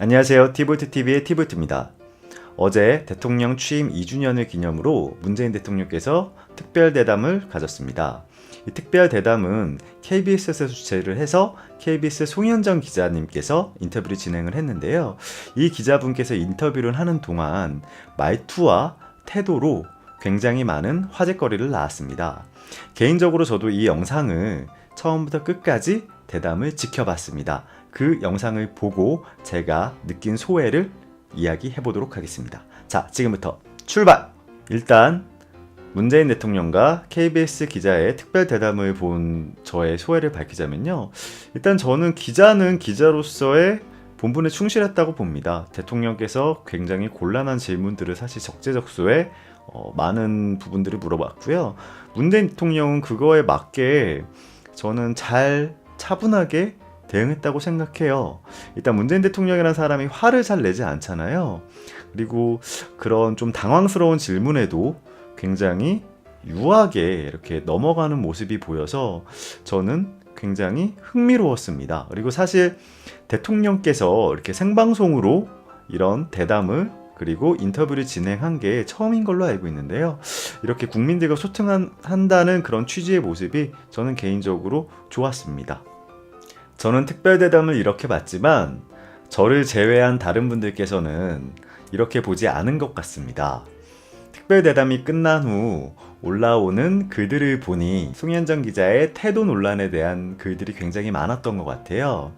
안녕하세요. 티볼트TV의 티볼트입니다. 어제 대통령 취임 2주년을 기념으로 문재인 대통령께서 특별 대담을 가졌습니다. 이 특별 대담은 KBS에서 주최를 해서 KBS 송현정 기자님께서 인터뷰를 진행을 했는데요. 이 기자분께서 인터뷰를 하는 동안 말투와 태도로 굉장히 많은 화제거리를 낳았습니다. 개인적으로 저도 이 영상을 처음부터 끝까지 대담을 지켜봤습니다. 그 영상을 보고 제가 느낀 소회를 이야기해 보도록 하겠습니다. 자, 지금부터 출발! 일단 문재인 대통령과 KBS 기자의 특별 대담을 본 저의 소회를 밝히자면요. 일단 저는 기자는 기자로서의 본분에 충실했다고 봅니다. 대통령께서 굉장히 곤란한 질문들을 사실 적재적소에 어, 많은 부분들을 물어봤고요. 문재인 대통령은 그거에 맞게 저는 잘 차분하게 대응했다고 생각해요. 일단 문재인 대통령이라는 사람이 화를 잘 내지 않잖아요. 그리고 그런 좀 당황스러운 질문에도 굉장히 유하게 이렇게 넘어가는 모습이 보여서 저는 굉장히 흥미로웠습니다. 그리고 사실 대통령께서 이렇게 생방송으로 이런 대담을 그리고 인터뷰를 진행한 게 처음인 걸로 알고 있는데요. 이렇게 국민들과 소통한다는 그런 취지의 모습이 저는 개인적으로 좋았습니다. 저는 특별대담을 이렇게 봤지만 저를 제외한 다른 분들께서는 이렇게 보지 않은 것 같습니다. 특별대담이 끝난 후 올라오는 글들을 보니 송현정 기자의 태도 논란에 대한 글들이 굉장히 많았던 것 같아요.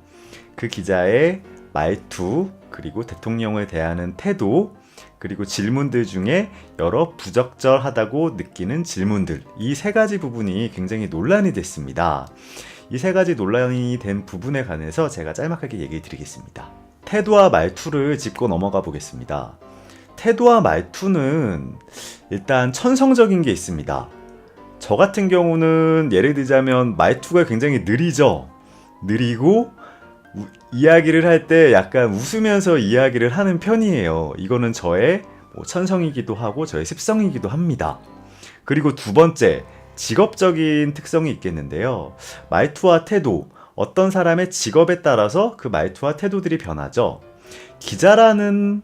그 기자의 말투, 그리고 대통령을 대하는 태도, 그리고 질문들 중에 여러 부적절하다고 느끼는 질문들, 이 세 가지 부분이 굉장히 논란이 됐습니다. 이 세 가지 논란이 된 부분에 관해서 제가 짤막하게 얘기 드리겠습니다. 태도와 말투를 짚고 넘어가 보겠습니다. 태도와 말투는 일단 천성적인 게 있습니다. 저 같은 경우는 예를 들자면 말투가 굉장히 느리죠. 느리고 우- 이야기를 할 때 약간 웃으면서 이야기를 하는 편이에요. 이거는 저의 뭐 천성이기도 하고 저의 습성이기도 합니다. 그리고 두 번째, 직업적인 특성이 있겠는데요. 말투와 태도, 어떤 사람의 직업에 따라서 그 말투와 태도들이 변하죠. 기자라는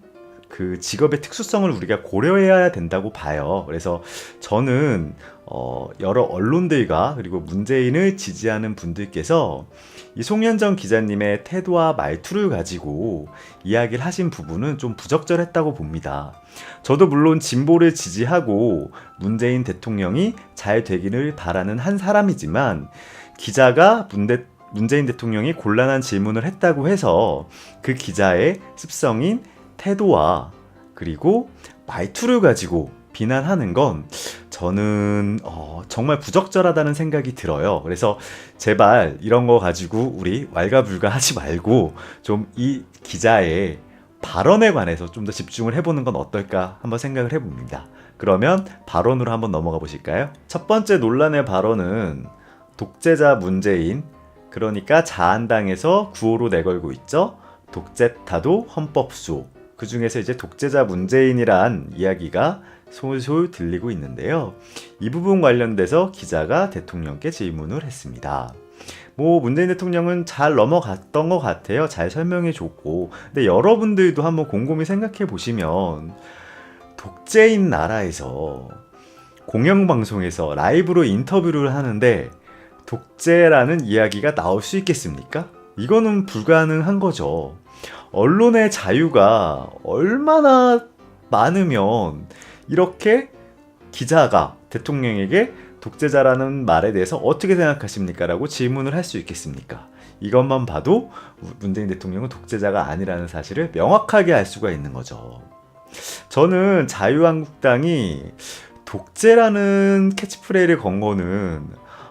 그 직업의 특수성을 우리가 고려해야 된다고 봐요. 그래서 저는 어, 여러 언론들과 그리고 문재인을 지지하는 분들께서 이 송현정 기자님의 태도와 말투를 가지고 이야기를 하신 부분은 좀 부적절했다고 봅니다. 저도 물론 진보를 지지하고 문재인 대통령이 잘 되기를 바라는 한 사람이지만 기자가 문대, 문재인 대통령이 곤란한 질문을 했다고 해서 그 기자의 습성인 태도와 그리고 말투를 가지고 비난하는 건 저는 어, 정말 부적절하다는 생각이 들어요. 그래서 제발 이런 거 가지고 우리 왈가불가 하지 말고 좀 이 기자의 발언에 관해서 좀 더 집중을 해보는 건 어떨까 한번 생각을 해봅니다. 그러면 발언으로 한번 넘어가 보실까요? 첫 번째 논란의 발언은 독재자 문재인 그러니까 자한당에서 구호로 내걸고 있죠. 독재타도 헌법수호. 그 중에서 이제 독재자 문재인이란 이야기가 솔솔 들리고 있는데요. 이 부분 관련돼서 기자가 대통령께 질문을 했습니다. 뭐 문재인 대통령은 잘 넘어갔던 것 같아요. 잘 설명해 줬고. 근데 여러분들도 한번 곰곰이 생각해 보시면 독재인 나라에서 공영방송에서 라이브로 인터뷰를 하는데 독재라는 이야기가 나올 수 있겠습니까? 이거는 불가능한 거죠. 언론의 자유가 얼마나 많으면 이렇게 기자가 대통령에게 독재자라는 말에 대해서 어떻게 생각하십니까? 라고 질문을 할 수 있겠습니까? 이것만 봐도 문재인 대통령은 독재자가 아니라는 사실을 명확하게 알 수가 있는 거죠. 저는 자유한국당이 독재라는 캐치프레이를 건 거는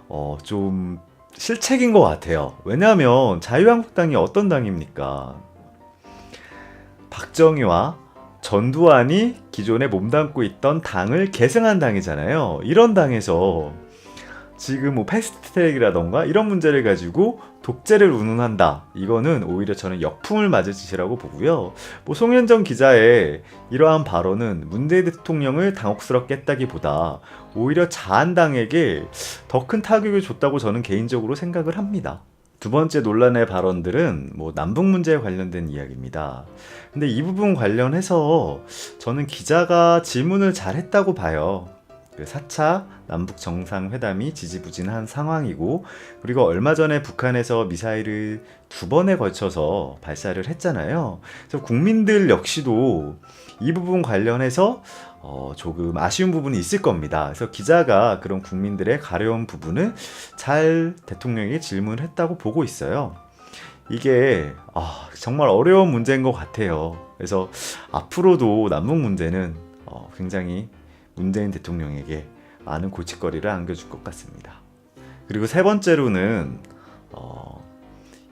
어, 좀 실책인 것 같아요. 왜냐하면 자유한국당이 어떤 당입니까? 박정희와 전두환이 기존에 몸담고 있던 당을 계승한 당이잖아요. 이런 당에서 지금 뭐 패스트트랙이라던가 이런 문제를 가지고 독재를 운운한다. 이거는 오히려 저는 역풍을 맞을 짓이라고 보고요. 뭐 송현정 기자의 이러한 발언은 문재인 대통령을 당혹스럽게 했다기보다 오히려 자한당에게 더 큰 타격을 줬다고 저는 개인적으로 생각을 합니다. 두 번째 논란의 발언들은 뭐 남북 문제에 관련된 이야기입니다. 근데 이 부분 관련해서 저는 기자가 질문을 잘 했다고 봐요. 그 4차 남북 정상회담이 지지부진한 상황이고 그리고 얼마 전에 북한에서 미사일을 두 번에 걸쳐서 발사를 했잖아요. 그래서 국민들 역시도 이 부분 관련해서 어, 조금 아쉬운 부분이 있을 겁니다. 그래서 기자가 그런 국민들의 가려운 부분을 잘 대통령에게 질문을 했다고 보고 있어요. 이게 아, 정말 어려운 문제인 것 같아요. 그래서 앞으로도 남북 문제는 어, 굉장히 문재인 대통령에게 많은 골칫거리를 안겨줄 것 같습니다. 그리고 세 번째로는 어,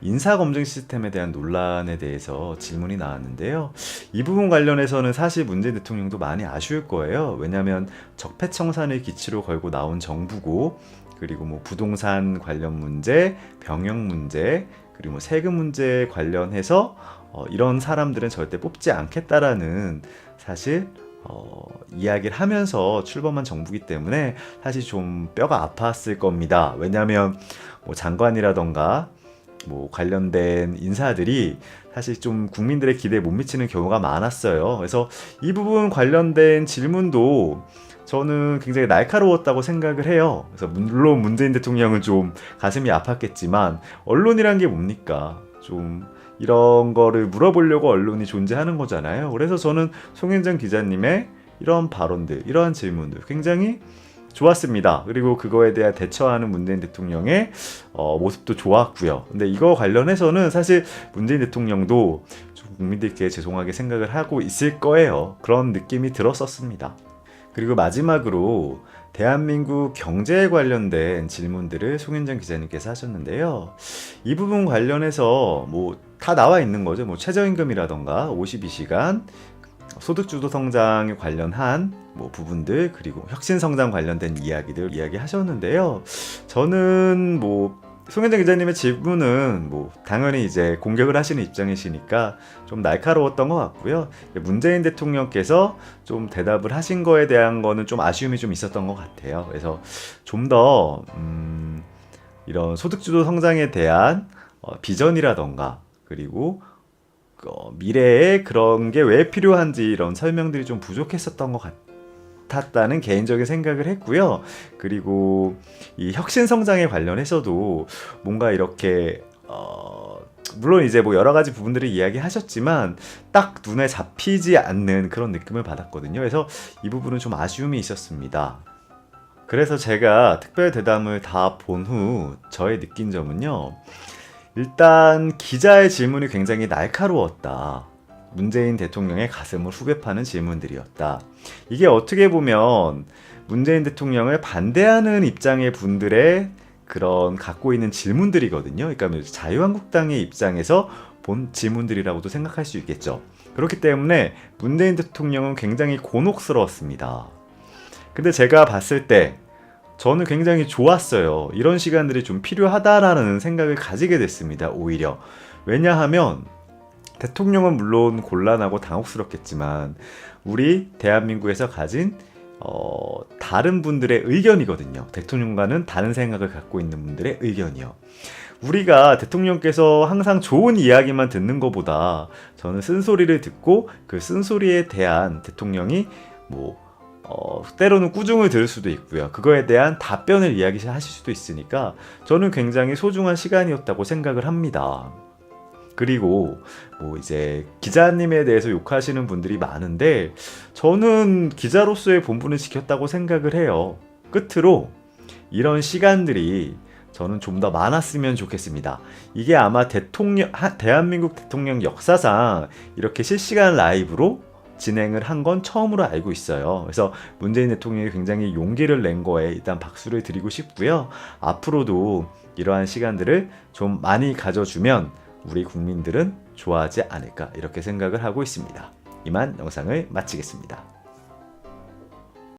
인사검증 시스템에 대한 논란에 대해서 질문이 나왔는데요. 이 부분 관련해서는 사실 문재인 대통령도 많이 아쉬울 거예요. 왜냐하면 적폐청산을 기치로 걸고 나온 정부고, 그리고 뭐 부동산 관련 문제, 병역 문제, 그리고 뭐 세금 문제 관련해서 어, 이런 사람들은 절대 뽑지 않겠다라는 사실 어, 이야기를 하면서 출범한 정부기 때문에 사실 좀 뼈가 아팠을 겁니다. 왜냐하면 뭐 장관이라던가 뭐 관련된 인사들이 사실 좀 국민들의 기대에 못 미치는 경우가 많았어요. 그래서 이 부분 관련된 질문도 저는 굉장히 날카로웠다고 생각을 해요. 그래서 물론 문재인 대통령은 좀 가슴이 아팠겠지만 언론이란 게 뭡니까? 좀 이런 거를 물어보려고 언론이 존재하는 거잖아요. 그래서 저는 송현정 기자님의 이런 발언들, 이러한 질문들 굉장히 좋았습니다. 그리고 그거에 대해 대처하는 문재인 대통령의 어, 모습도 좋았고요. 근데 이거 관련해서는 사실 문재인 대통령도 좀 국민들께 죄송하게 생각을 하고 있을 거예요. 그런 느낌이 들었었습니다. 그리고 마지막으로 대한민국 경제에 관련된 질문들을 송현정 기자님께서 하셨는데요. 이 부분 관련해서 뭐 다 나와 있는 거죠. 뭐 최저임금이라던가 52시간 소득주도 성장에 관련한 뭐 부분들 그리고 혁신 성장 관련된 이야기들 이야기하셨는데요. 저는 뭐 송현정 기자님의 질문은 뭐 당연히 이제 공격을 하시는 입장이시니까 좀 날카로웠던 것 같고요. 문재인 대통령께서 좀 대답을 하신 거에 대한 거는 좀 아쉬움이 좀 있었던 것 같아요. 그래서 좀더 음, 이런 소득주도 성장에 대한 어, 비전이라던가 그리고 어, 미래에 그런 게 왜 필요한지 이런 설명들이 좀 부족했었던 것 같았다는 개인적인 생각을 했고요. 그리고 이 혁신 성장에 관련해서도 뭔가 이렇게 어, 물론 이제 뭐 여러 가지 부분들을 이야기하셨지만 딱 눈에 잡히지 않는 그런 느낌을 받았거든요. 그래서 이 부분은 좀 아쉬움이 있었습니다. 그래서 제가 특별 대담을 다 본 후 저의 느낀 점은요. 일단 기자의 질문이 굉장히 날카로웠다. 문재인 대통령의 가슴을 후벼 파는 질문들이었다. 이게 어떻게 보면 문재인 대통령을 반대하는 입장의 분들의 그런 갖고 있는 질문들이거든요. 그러니까 자유한국당의 입장에서 본 질문들이라고도 생각할 수 있겠죠. 그렇기 때문에 문재인 대통령은 굉장히 곤혹스러웠습니다. 근데 제가 봤을 때 저는 굉장히 좋았어요. 이런 시간들이 좀 필요하다라는 생각을 가지게 됐습니다. 오히려. 왜냐하면 대통령은 물론 곤란하고 당혹스럽겠지만 우리 대한민국에서 가진 어, 다른 분들의 의견이거든요. 대통령과는 다른 생각을 갖고 있는 분들의 의견이요. 우리가 대통령께서 항상 좋은 이야기만 듣는 것보다 저는 쓴소리를 듣고 그 쓴소리에 대한 대통령이 뭐 어, 때로는 꾸중을 들을 수도 있고요. 그거에 대한 답변을 이야기하실 수도 있으니까 저는 굉장히 소중한 시간이었다고 생각을 합니다. 그리고 뭐 이제 기자님에 대해서 욕하시는 분들이 많은데 저는 기자로서의 본분을 지켰다고 생각을 해요. 끝으로 이런 시간들이 저는 좀 더 많았으면 좋겠습니다. 이게 아마 대통령, 대한민국 대통령 역사상 이렇게 실시간 라이브로 진행을 한 건 처음으로 알고 있어요. 그래서 문재인 대통령이 굉장히 용기를 낸 거에 일단 박수를 드리고 싶고요. 앞으로도 이러한 시간들을 좀 많이 가져주면 우리 국민들은 좋아하지 않을까 이렇게 생각을 하고 있습니다. 이만 영상을 마치겠습니다.